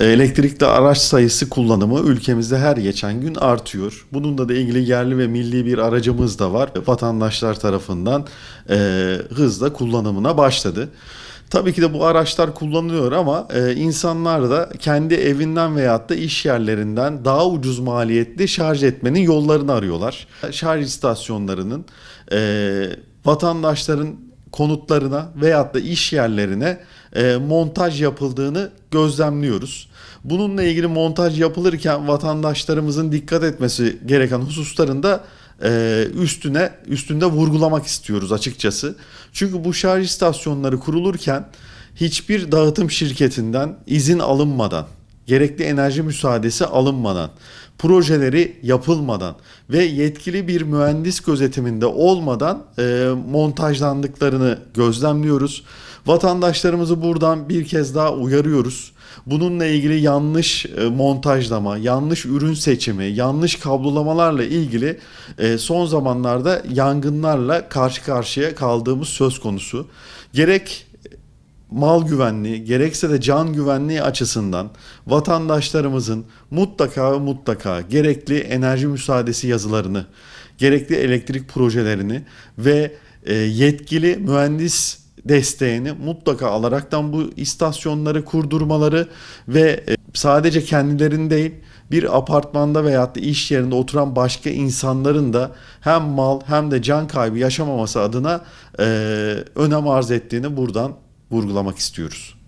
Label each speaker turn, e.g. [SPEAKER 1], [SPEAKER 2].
[SPEAKER 1] Elektrikli araç sayısı kullanımı ülkemizde her geçen gün artıyor. Bununla da ilgili yerli ve milli bir aracımız da var. Vatandaşlar tarafından e, hızla kullanımına başladı. Tabii ki de bu araçlar kullanılıyor ama e, insanlar da kendi evinden veyahut da iş yerlerinden daha ucuz maliyetli şarj etmenin yollarını arıyorlar. Şarj istasyonlarının e, vatandaşların konutlarına veyahut da iş yerlerine e, montaj yapıldığını gözlemliyoruz. Bununla ilgili montaj yapılırken vatandaşlarımızın dikkat etmesi gereken hususların da e, üstüne üstünde vurgulamak istiyoruz açıkçası. Çünkü bu şarj istasyonları kurulurken hiçbir dağıtım şirketinden izin alınmadan, gerekli enerji müsaadesi alınmadan, projeleri yapılmadan ve yetkili bir mühendis gözetiminde olmadan e, montajlandıklarını gözlemliyoruz. Vatandaşlarımızı buradan bir kez daha uyarıyoruz. Bununla ilgili yanlış e, montajlama, yanlış ürün seçimi, yanlış kablolamalarla ilgili e, son zamanlarda yangınlarla karşı karşıya kaldığımız söz konusu. Gerek mal güvenliği gerekse de can güvenliği açısından vatandaşlarımızın mutlaka mutlaka gerekli enerji müsaadesi yazılarını, gerekli elektrik projelerini ve e, yetkili mühendis desteğini mutlaka alaraktan bu istasyonları kurdurmaları ve e, sadece kendilerini değil bir apartmanda veyahut da iş yerinde oturan başka insanların da hem mal hem de can kaybı yaşamaması adına e, önem arz ettiğini buradan vurgulamak istiyoruz.